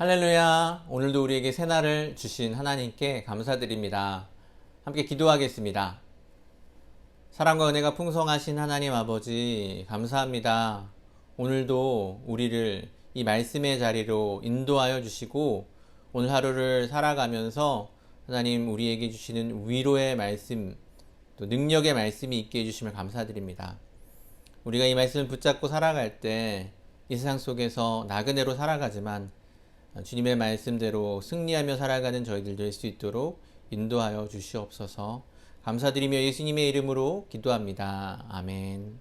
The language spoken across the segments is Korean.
할렐루야. 오늘도 우리에게 새날을 주신 하나님께 감사드립니다. 함께 기도하겠습니다. 사랑과 은혜가 풍성하신 하나님 아버지, 감사합니다. 오늘도 우리를 이 말씀의 자리로 인도하여 주시고, 오늘 하루를 살아가면서 하나님 우리에게 주시는 위로의 말씀, 또 능력의 말씀이 있게 해주심을 감사드립니다. 우리가 이 말씀을 붙잡고 살아갈 때 이 세상 속에서 나그네로 살아가지만 주님의 말씀대로 승리하며 살아가는 저희들 될 수 있도록 인도하여 주시옵소서. 감사드리며 예수님의 이름으로 기도합니다. 아멘.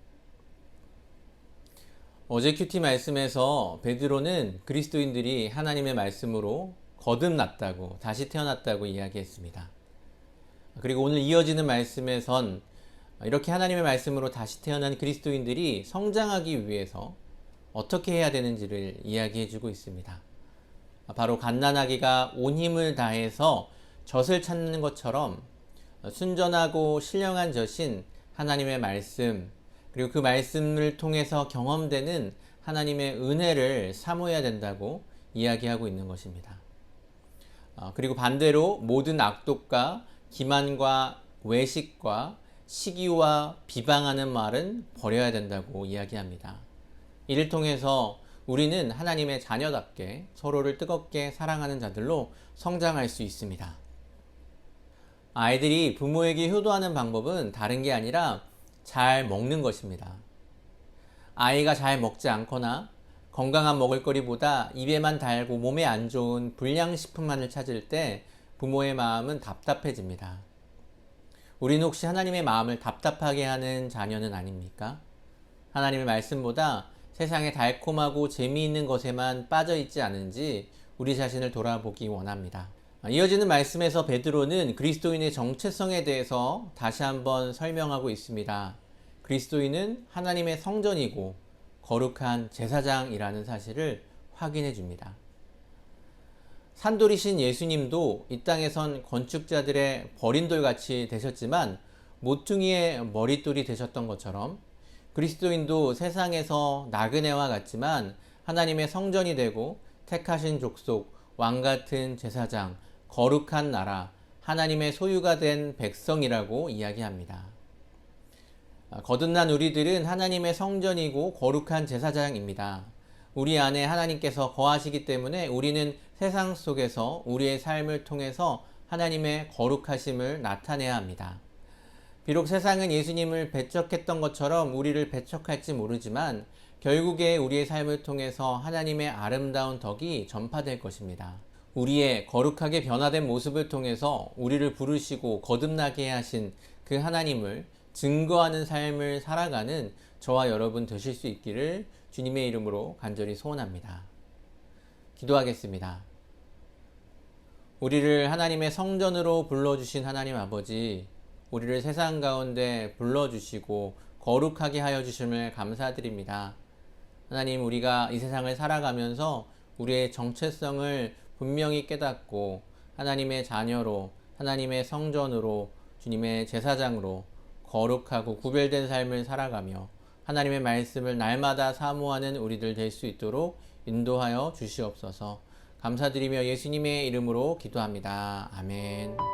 어제 큐티 말씀에서 베드로는 그리스도인들이 하나님의 말씀으로 거듭났다고 다시 태어났다고 이야기했습니다. 그리고 오늘 이어지는 말씀에선 이렇게 하나님의 말씀으로 다시 태어난 그리스도인들이 성장하기 위해서 어떻게 해야 되는지를 이야기해 주고 있습니다. 바로 갓난아기가 온 힘을 다해서 젖을 찾는 것처럼 순전하고 신령한 젖인 하나님의 말씀, 그리고 그 말씀을 통해서 경험되는 하나님의 은혜를 사모해야 된다고 이야기하고 있는 것입니다. 그리고 반대로 모든 악독과 기만과 외식과 시기와 비방하는 말은 버려야 된다고 이야기합니다. 이를 통해서 우리는 하나님의 자녀답게 서로를 뜨겁게 사랑하는 자들로 성장할 수 있습니다. 아이들이 부모에게 효도하는 방법은 다른 게 아니라 잘 먹는 것입니다. 아이가 잘 먹지 않거나 건강한 먹을거리보다 입에만 달고 몸에 안 좋은 불량식품만을 찾을 때 부모의 마음은 답답해집니다. 우리는 혹시 하나님의 마음을 답답하게 하는 자녀는 아닙니까? 하나님의 말씀보다 세상의 달콤하고 재미있는 것에만 빠져 있지 않은지 우리 자신을 돌아보기 원합니다. 이어지는 말씀에서 베드로는 그리스도인의 정체성에 대해서 다시 한번 설명하고 있습니다. 그리스도인은 하나님의 성전이고 거룩한 제사장이라는 사실을 확인해 줍니다. 산돌이신 예수님도 이 땅에선 건축자들의 버린 돌같이 되셨지만 모퉁이의 머릿돌이 되셨던 것처럼 그리스도인도 세상에서 나그네와 같지만 하나님의 성전이 되고 택하신 족속, 왕 같은 제사장, 거룩한 나라, 하나님의 소유가 된 백성이라고 이야기합니다. 거듭난 우리들은 하나님의 성전이고 거룩한 제사장입니다. 우리 안에 하나님께서 거하시기 때문에 우리는 세상 속에서 우리의 삶을 통해서 하나님의 거룩하심을 나타내야 합니다. 비록 세상은 예수님을 배척했던 것처럼 우리를 배척할지 모르지만 결국에 우리의 삶을 통해서 하나님의 아름다운 덕이 전파될 것입니다. 우리의 거룩하게 변화된 모습을 통해서 우리를 부르시고 거듭나게 하신 그 하나님을 증거하는 삶을 살아가는 저와 여러분 되실 수 있기를 주님의 이름으로 간절히 소원합니다. 기도하겠습니다. 우리를 하나님의 성전으로 불러주신 하나님 아버지, 우리를 세상 가운데 불러주시고 거룩하게 하여 주심을 감사드립니다. 하나님, 우리가 이 세상을 살아가면서 우리의 정체성을 분명히 깨닫고 하나님의 자녀로, 하나님의 성전으로, 주님의 제사장으로 거룩하고 구별된 삶을 살아가며 하나님의 말씀을 날마다 사모하는 우리들 될 수 있도록 인도하여 주시옵소서. 감사드리며 예수님의 이름으로 기도합니다. 아멘.